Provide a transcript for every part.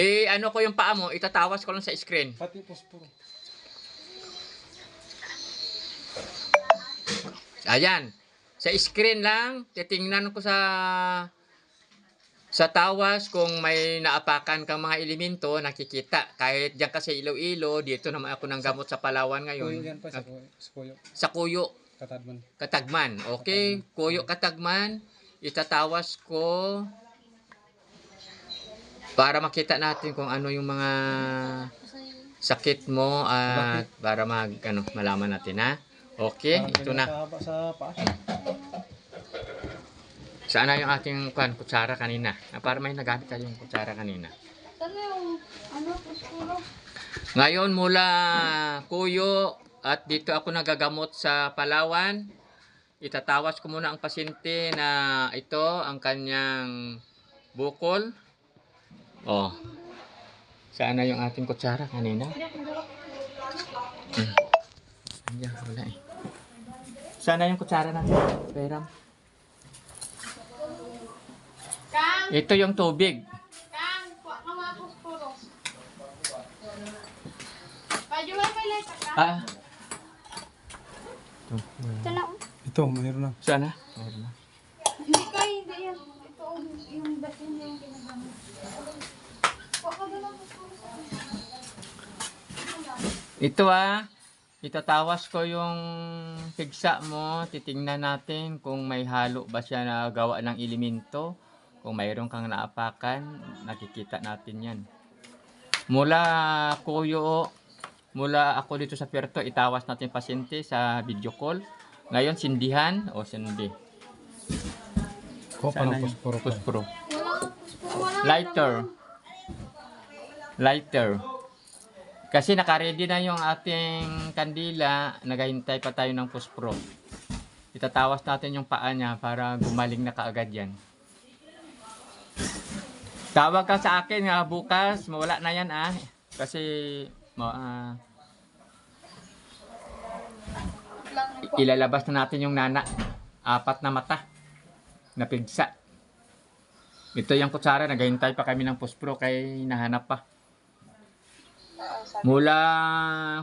Eh, ano ko yung paa mo, itatawas ko lang sa screen. Pati posporo. Ayan. Sa screen lang, titingnan ko sa sa tawas kung may naapakan kang mga elemento, nakikita. Kahit diyan kasi Iloilo, dito naman ako ng gamot sa Palawan Kuyo ngayon. yan pa sa kuyo. Sa kuyo. Sa Kuyo, Katadman. Katagman. Okay, Kuyo Katagman, itatawas ko para makita natin kung ano yung mga sakit mo at para mag ano malaman natin ha. Okay, ito na. Saan na yung ating kwan, kutsara kanina? Ah, para may nagamit tayong kutsara kanina. Yung ano? Ngayon mula Kuyo at dito ako nagagamot sa Palawan. Itatawas ko muna ang pasyente na ito ang kanyang bukol. Oh. Saan na yung ating kutsara kanina? Hmm. Ayan, wala eh. Saan na yung kutsara natin? Peram. Kang! Ito yung tubig. Ah. Ito na. oh. Ito, mayroon na. Saan na? Meron na. Hindi ka, hindi yan. Ito, yung batin yung ginagamit. Ito ah, itatawas ko yung pigsa mo. Titingnan natin kung may halo ba siya na gawa ng elemento. Kung mayroon kang naapakan, nakikita natin yan. Mula kuyo, mula ako dito sa Puerto, itawas natin pasyente sa video call. Ngayon, sindihan o sindi. Ko pa Saan na ng yung posporo pa. Puspuro. Puspuro. Lighter. Lighter. Kasi nakaready na yung ating kandila, naghahintay pa tayo ng puspro. Itatawas natin yung paa niya para gumaling na kaagad yan. Tawag ka sa akin nga bukas, mawala na yan ah. Kasi lang. ilalabas na natin yung nana. Apat na mata na pigsa. Ito yung kutsara, naghahintay pa kami ng puspro kay nahanap pa. Mula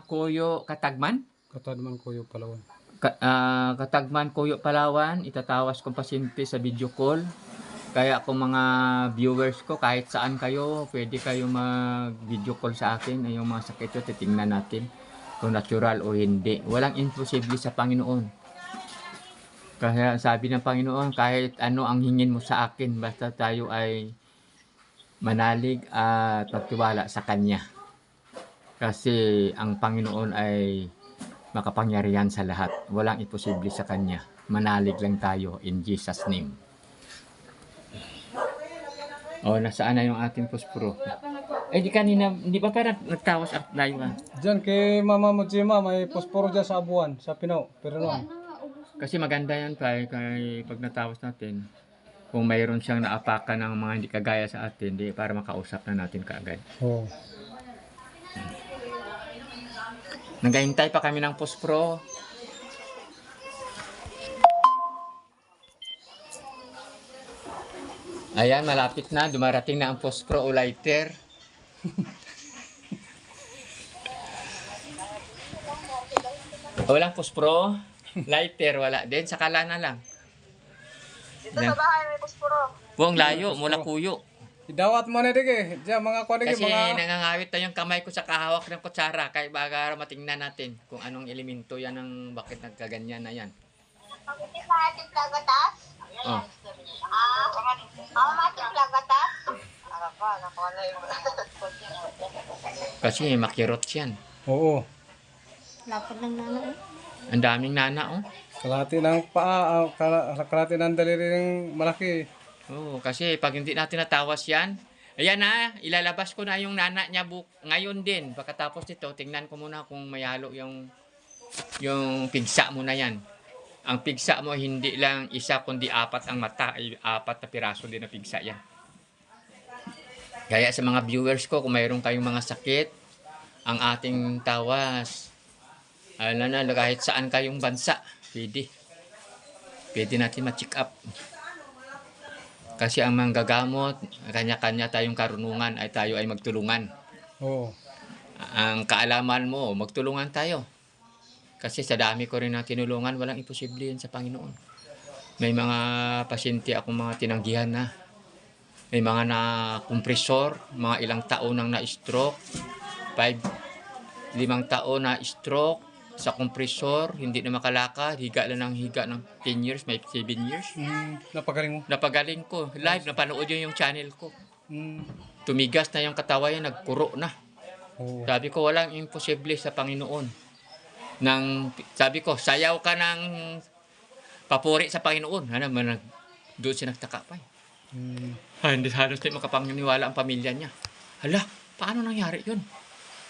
Kuyo Katagman, Katadman kuyo palawan. Ka- ah, Katagman Kuyo Palawan, itatawas kong pasyente sa video call. Kaya kung mga viewers ko, kahit saan kayo, pwede kayo mag-video call sa akin. Yung mga sakit nyo, titingnan natin kung natural o hindi. Walang imposible sa Panginoon. Kaya sabi ng Panginoon, kahit ano ang hingin mo sa akin, basta tayo ay manalig at magtiwala sa Kanya. Kasi ang Panginoon ay makapangyarihan sa lahat. Walang imposible sa Kanya. Manalig lang tayo in Jesus' name. O, nasaan na yung ating nagkuha. Eh, di kanina, di ba parang nagtawas at tayo ah? Diyan kay Mama Mojima, may posporo dyan sa abuan, sa Pinaw. Pero Wala no. na nga, ubos na. Kasi maganda yan pa kay pag natawas natin. Kung mayroon siyang naapakan ng mga hindi kagaya sa atin, di para makausap na natin kaagad. Oh. Naghahintay pa kami ng puspro. Ayan, malapit na. Dumarating na ang puspro o lighter. Walang puspro. Lighter, wala din. Sakala na lang. Dito sa bahay may. Buong layo, mula kuyo. Idawat mo na dige. Diyan mga kwadege Kasi mga nangangawit na yung kamay ko sa kahawak ng kutsara. Kaya baga matingnan natin kung anong elemento yan ng bakit nagkaganyan na yan. Pagkitip na ating plagatas. Oh. Ah, ang ating plagatas. Pa, nakuha na yung... Kasi makirot yan. Oo. Lapad lang na eh. Ang daming nana oh. Kalahati ng paa, ah, kala, kalahati ng daliri ng malaki. Oo, kasi pag hindi natin natawas yan, ayan na, ilalabas ko na yung nana niya buk ngayon din. Pagkatapos nito, tingnan ko muna kung may halo yung yung pigsa mo na yan. Ang pigsa mo hindi lang isa kundi apat ang mata, apat na piraso din na pigsa yan. Kaya sa mga viewers ko, kung mayroon kayong mga sakit, ang ating tawas, alam na, kahit saan kayong bansa, pwede. Pwede natin ma-check up. Kasi ang manggagamot, kanya-kanya tayong karunungan ay tayo ay magtulungan. Oo. Ang kaalaman mo, magtulungan tayo. Kasi sa dami ko rin na tinulungan, walang imposible yun sa Panginoon. May mga pasyente akong mga tinanggihan na. May mga na kompresor, mga ilang taon nang na-stroke. Five, limang taon na stroke sa kompresor, hindi na makalakad, higa lang ng higa ng 10 years, may 7 years. Mm, napagaling mo. Napagaling ko. Live, napanood yun yung channel ko. Mm. Tumigas na yung katawan niya, nagkuro na. Oo. Sabi ko, walang imposible sa Panginoon. Nang, sabi ko, sayaw ka ng papuri sa Panginoon. Ano, man, doon siya nagtaka pa. eh. Mm. Hindi halos tayo makapanginiwala ang pamilya niya. Hala, paano nangyari yun?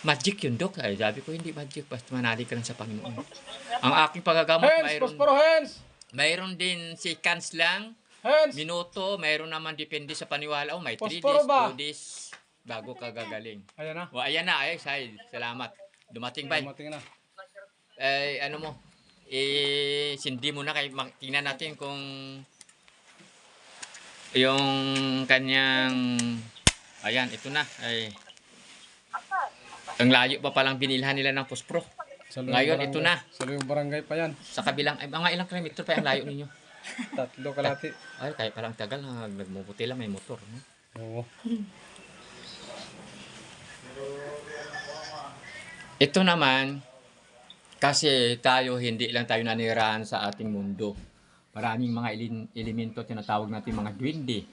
Magic yun, Dok. Ay, sabi ko, hindi magic. Basta manali ka lang sa Panginoon. Ang aking pagagamot, Hands! mayroon, Prospero hands! mayroon din seconds lang. Hands! Minuto, mayroon naman depende sa paniwala. Oh, may 3 days, Posporo ba? 2 days, bago ka gagaling. Ayan na. O, ayan na, ay, side. Salamat. Dumating ba? Dumating na. Eh, ano mo? Eh, sindi mo na kay tingnan natin kung yung kanyang ayan, ito na. Ay, ang layo pa palang binilhan nila ng pospro. Ngayon, barangay- ito na. Sa loob barangay pa yan. Sa kabilang, ay, mga ilang kilometro pa ang layo ninyo. Tatlo kalati. Ay, kaya palang tagal, na nagmuputi lang, may motor. No? Oo. Ito naman, kasi tayo, hindi lang tayo nanirahan sa ating mundo. Maraming mga elemento tinatawag natin mga duwende.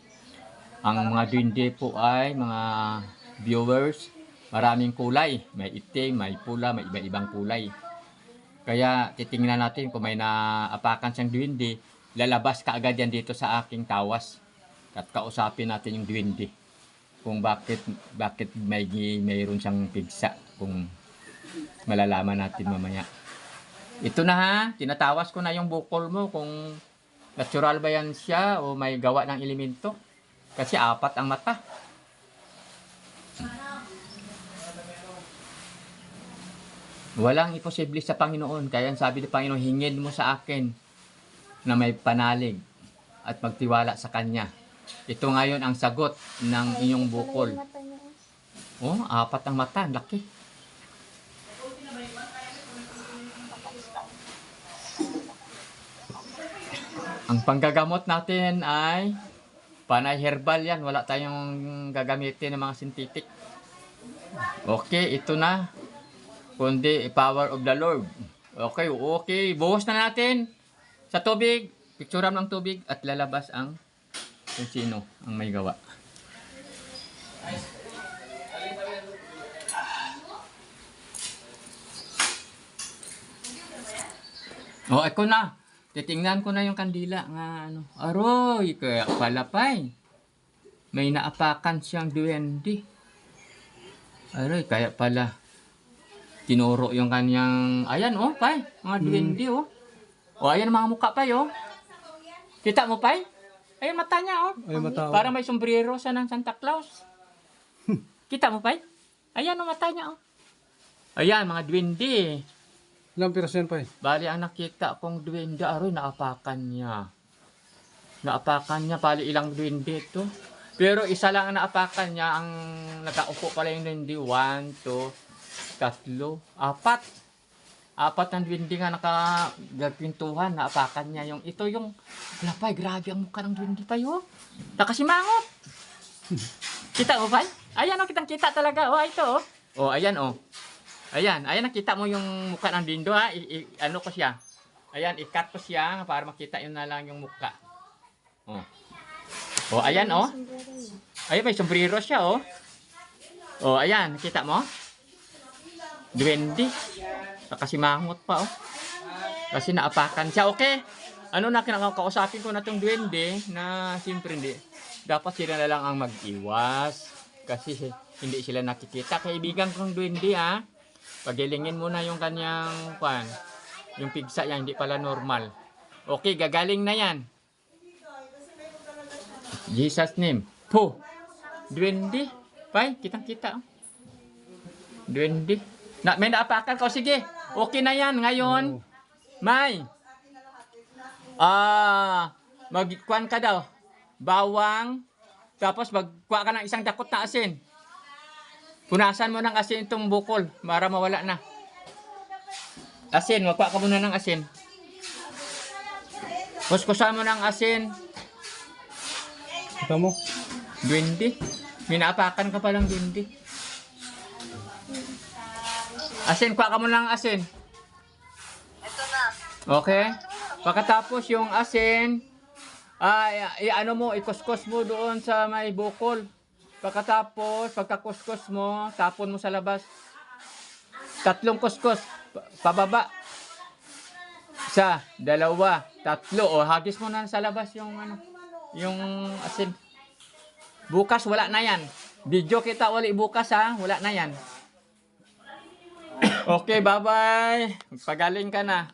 Ang mga duwende po ay mga viewers, maraming kulay. May itim, may pula, may iba-ibang kulay. Kaya titingnan natin kung may naapakan siyang duwende, lalabas ka yan dito sa aking tawas. At kausapin natin yung duwende. Kung bakit bakit may mayroon siyang pigsa kung malalaman natin mamaya. Ito na ha, tinatawas ko na yung bukol mo kung natural ba yan siya o may gawa ng elemento. Kasi apat ang mata. Walang imposible sa Panginoon. Kaya ang sabi ng Panginoon, hingin mo sa akin na may panalig at magtiwala sa Kanya. Ito ngayon ang sagot ng inyong bukol. Oh, apat ang mata, laki. Ang panggagamot natin ay panay herbal yan. Wala tayong gagamitin ng mga synthetic. Okay, ito na. Kundi power of the Lord. Okay, okay. Buhos na natin sa tubig. Picturean ng tubig at lalabas ang kung sino ang may gawa. Oh, ako na. Titingnan ko na yung kandila nga ano. Aroy, kaya pala. May naapakan siyang duwende. Aroy, kaya pala. Tinuro yung kanyang, ayan oh, pay. Mga duwende oh. O, ayan ang mga mukha pay oh. Kita mo pay? Ay, mata niya oh. Ay, mata. Para may sombrero siya ng Santa Claus. Kita mo pay? Ayan ang mata niya oh. Ayan, mga duwende. Ilang piraso yan pa eh? Bali, ang nakita kong duwende, aroy, naapakan niya. Naapakan niya, bali ilang duwende ito. Pero isa lang ang naapakan niya, ang nakaupo pala yung duwende. One, two, tatlo, apat. Apat ang duwende nga nakagagpintuhan, naapakan niya. Yung, ito yung, lapay, grabe ang mukha ng duwende yun. Nakasimangot. kita mo ba? Ayan o, kitang kita talaga. O, ito o. O, ayan o. Ayan, ayan nakita mo yung mukha ng dindo ha. I, i- ano ko siya. Ayan, i-cut ko siya para makita yun na lang yung mukha. Oh. Oh, ayan oh. Ayan, may sombrero siya oh. Oh, ayan, nakita mo? Duwende. Nakasimangot pa oh. Kasi naapakan siya. Okay. Ano na kinakausapin ko na tong duwende na siyempre hindi. Dapat sila na lang ang mag-iwas. Kasi hindi sila nakikita. Kaibigan kong duwende ha. Pagilingin mo na yung kanyang kwan. Yung pigsa yan, hindi pala normal. Okay, gagaling na yan. Jesus name. Po. Duwende. Pay, kitang kita. oh. Duwende. Na, may naapakan ka. O, Sige. Okay na yan. Ngayon. May. Ah, magkwan ka daw. bawang, tapos magkuha ka ng isang dakot na asin. Punasan mo ng asin itong bukol para mawala na. Asin, magkuha ka muna ng asin. Kuskusan mo ng asin. Kita mo? Duwende. Minapakan ka palang duwende. Asin, kuha ka muna ng asin. Ito na. Okay? Pagkatapos yung asin, ay, ay ano mo, ikuskus mo doon sa may bukol. Pagkatapos, pagkakuskus mo, tapon mo sa labas. Tatlong kuskus, pa- pababa. Isa, dalawa, tatlo. O, hagis mo na sa labas yung ano, yung asin. Bukas, wala na yan. Video kita uli bukas ha, wala na yan. Okay, bye-bye. Pagaling ka na.